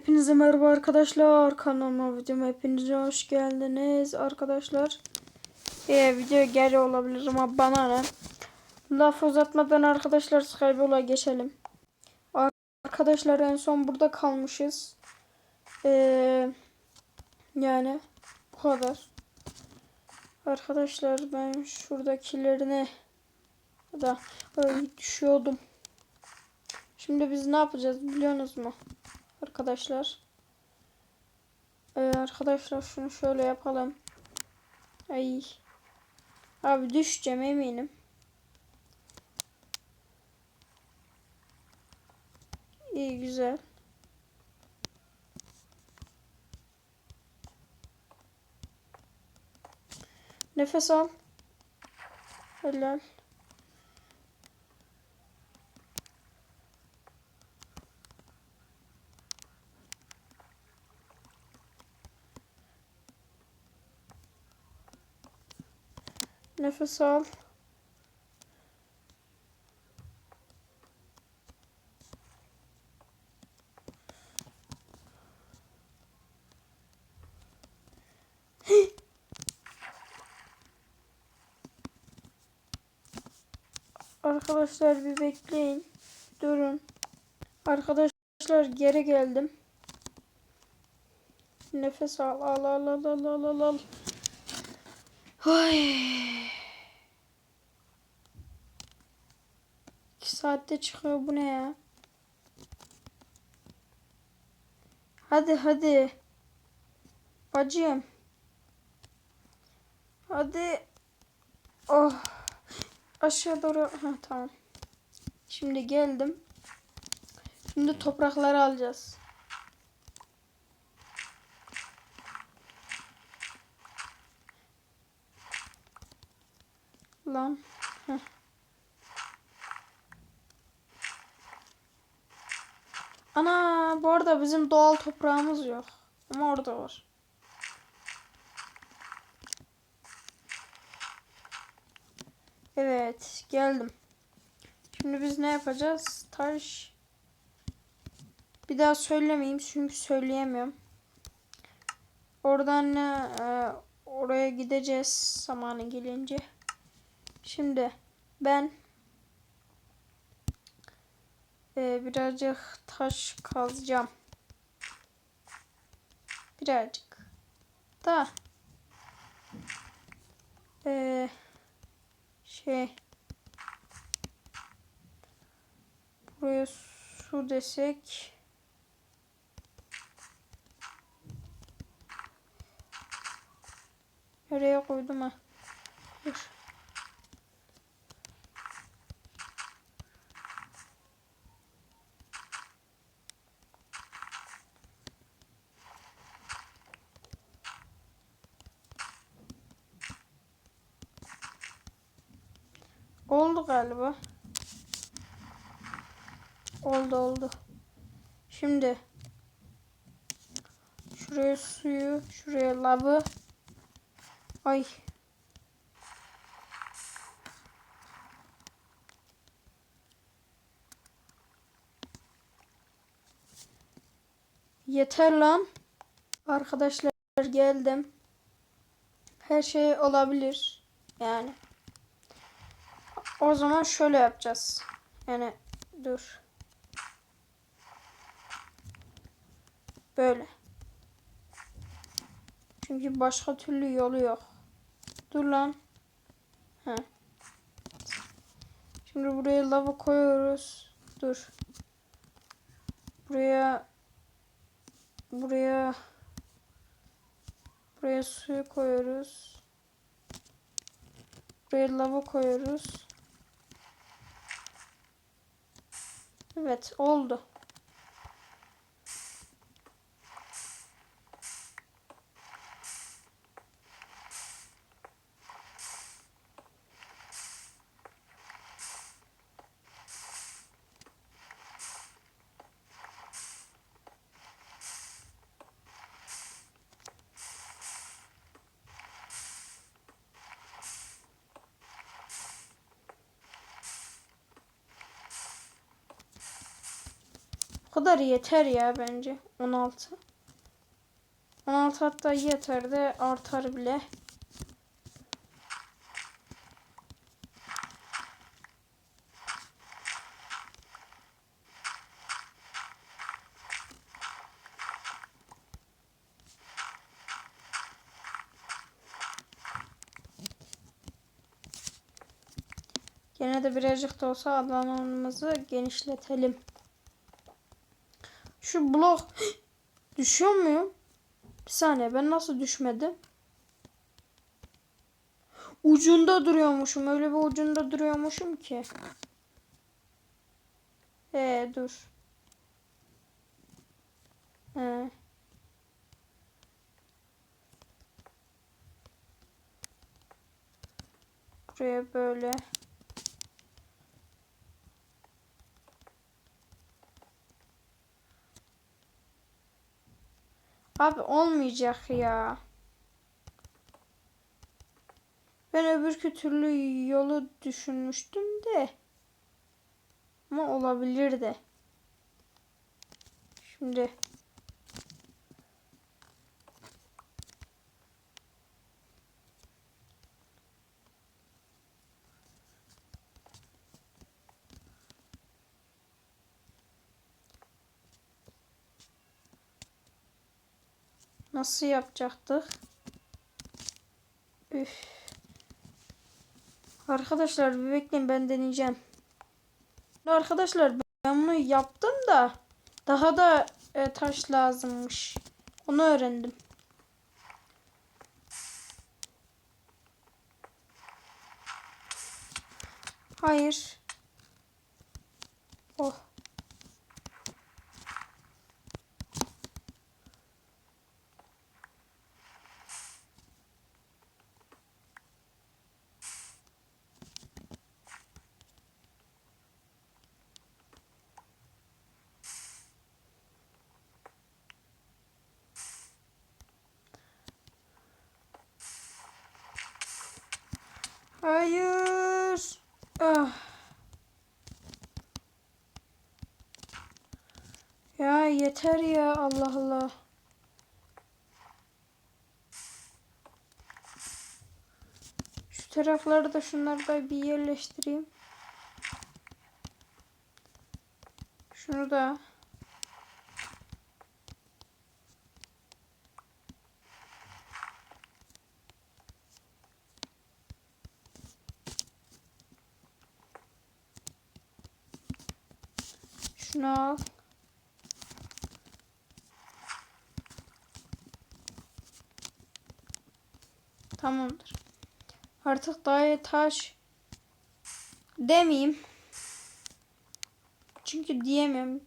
Hepinize merhaba arkadaşlar. Kanalıma videoma hepinize hoş geldiniz arkadaşlar. Ee, video geri olabilir ama bana ne? Laf uzatmadan arkadaşlar Skype'a geçelim. Ar- Arkadaşlar en son burada kalmışız. Ee, yani bu kadar. Arkadaşlar ben şuradakilerine da ay, düşüyordum. Şimdi biz ne yapacağız biliyorsunuz mu? Arkadaşlar. Ee, arkadaşlar şunu şöyle yapalım. Ay. Abi düşeceğim eminim. İyi güzel. Nefes al. Helal. Nefes al. Arkadaşlar bir bekleyin. Durun. Arkadaşlar geri geldim. Nefes al al al al al al al. Ay. İki saatte çıkıyor bu ne ya? Hadi hadi. Bacım. Hadi. Oh. Aşağı doğru. Ha tamam. Şimdi geldim. Şimdi toprakları alacağız. Lan. Heh. Ana bu arada bizim doğal toprağımız yok. Ama orada var. Evet geldim. Şimdi biz ne yapacağız? Taş. Bir daha söylemeyeyim çünkü söyleyemiyorum. Oradan e, oraya gideceğiz zamanı gelince. Şimdi ben e, birazcık taş kazacağım. Birazcık. Da. E, şey. Buraya su desek. Nereye koydum ha? Dur. Oldu galiba. Oldu oldu. Şimdi şuraya suyu, şuraya lavı. Ay. Yeter lan. Arkadaşlar geldim. Her şey olabilir. Yani. O zaman şöyle yapacağız. Yani dur. Böyle. Çünkü başka türlü yolu yok. Dur lan. He. Şimdi buraya lava koyuyoruz. Dur. Buraya buraya buraya suyu koyuyoruz. Buraya lava koyuyoruz. Evet oldu. Kadar yeter ya bence. 16. 16 hatta yeter de artar bile. Gene de birazcık da olsa alanımızı genişletelim. Şu blok düşüyor muyum? Bir saniye ben nasıl düşmedim? Ucunda duruyormuşum. Öyle bir ucunda duruyormuşum ki. Ee dur. Ee. Buraya böyle. Abi olmayacak ya. Ben öbür türlü yolu düşünmüştüm de. Ama olabilir de. Şimdi. Nasıl yapacaktık? Üf. Arkadaşlar bir bekleyin ben deneyeceğim. Arkadaşlar ben bunu yaptım da daha da e, taş lazımmış. Onu öğrendim. Hayır. Oh. Hayır. Ah. Ya yeter ya Allah Allah. Şu tarafları da şunları da bir yerleştireyim. Şunu da. Şunu. Tamamdır. Artık daha taş demeyeyim. Çünkü diyemem.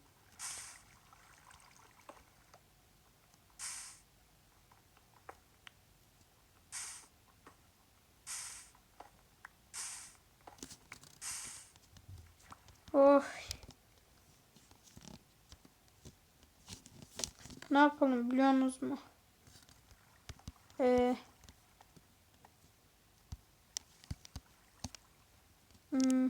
Oh. Ne yapalım biliyorsunuz mu? Ee, hmm.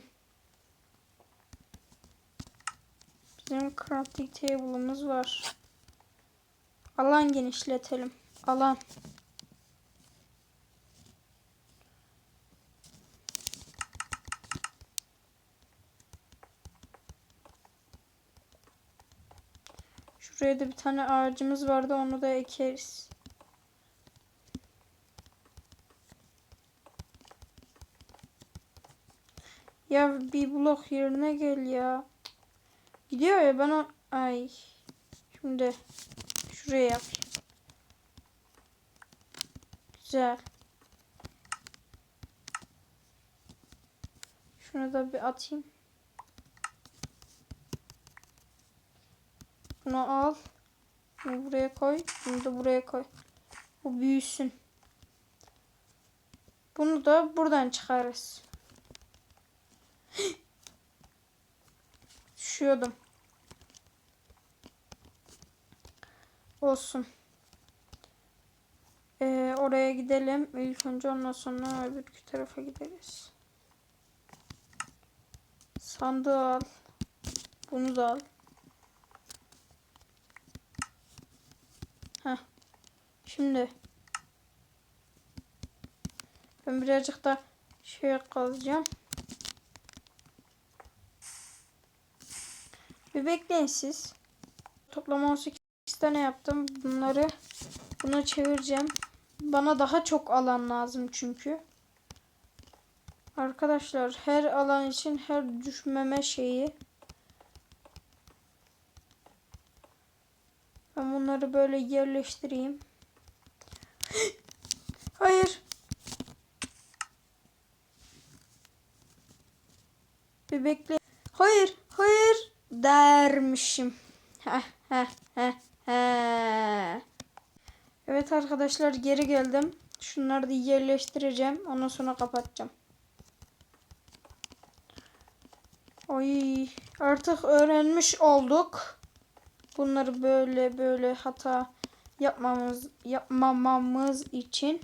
Bizim crafting table'ımız var. Alan genişletelim. Alan. Şuraya da bir tane ağacımız vardı. Onu da ekeriz. Ya bir blok yerine gel ya. Gidiyor ya ben o... Ay. Şimdi şuraya yap. Güzel. Şunu da bir atayım. Bunu al. Bunu buraya koy. Bunu da buraya koy. Bu büyüsün. Bunu da buradan çıkarız. Düşüyordum. Olsun. Ee, oraya gidelim. İlk önce ondan sonra öbür tarafa gideriz. Sandığı al. Bunu da al. Heh. Şimdi ben birazcık da şey kazacağım. Bir bekleyin siz. Toplam 18 tane yaptım. Bunları buna çevireceğim. Bana daha çok alan lazım çünkü. Arkadaşlar her alan için her düşmeme şeyi. Ben bunları böyle yerleştireyim. Hayır. Bir bekle. Hayır, hayır dermişim. Evet arkadaşlar geri geldim. Şunları da yerleştireceğim. Ondan sonra kapatacağım. Oy, artık öğrenmiş olduk. Bunları böyle böyle hata yapmamız yapmamamız için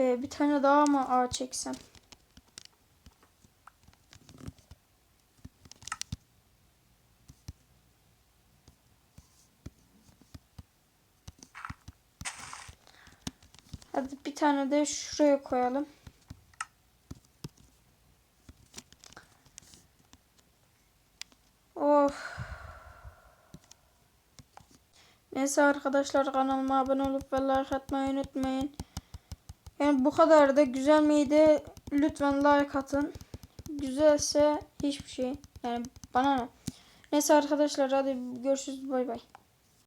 Ee, bir tane daha mı ağ çeksem? Hadi bir tane de şuraya koyalım. Neyse arkadaşlar kanalıma abone olup ve like atmayı unutmayın. Yani bu kadar da güzel miydi? Lütfen like atın. Güzelse hiçbir şey. Yani bana ne. Neyse arkadaşlar hadi görüşürüz bay bay.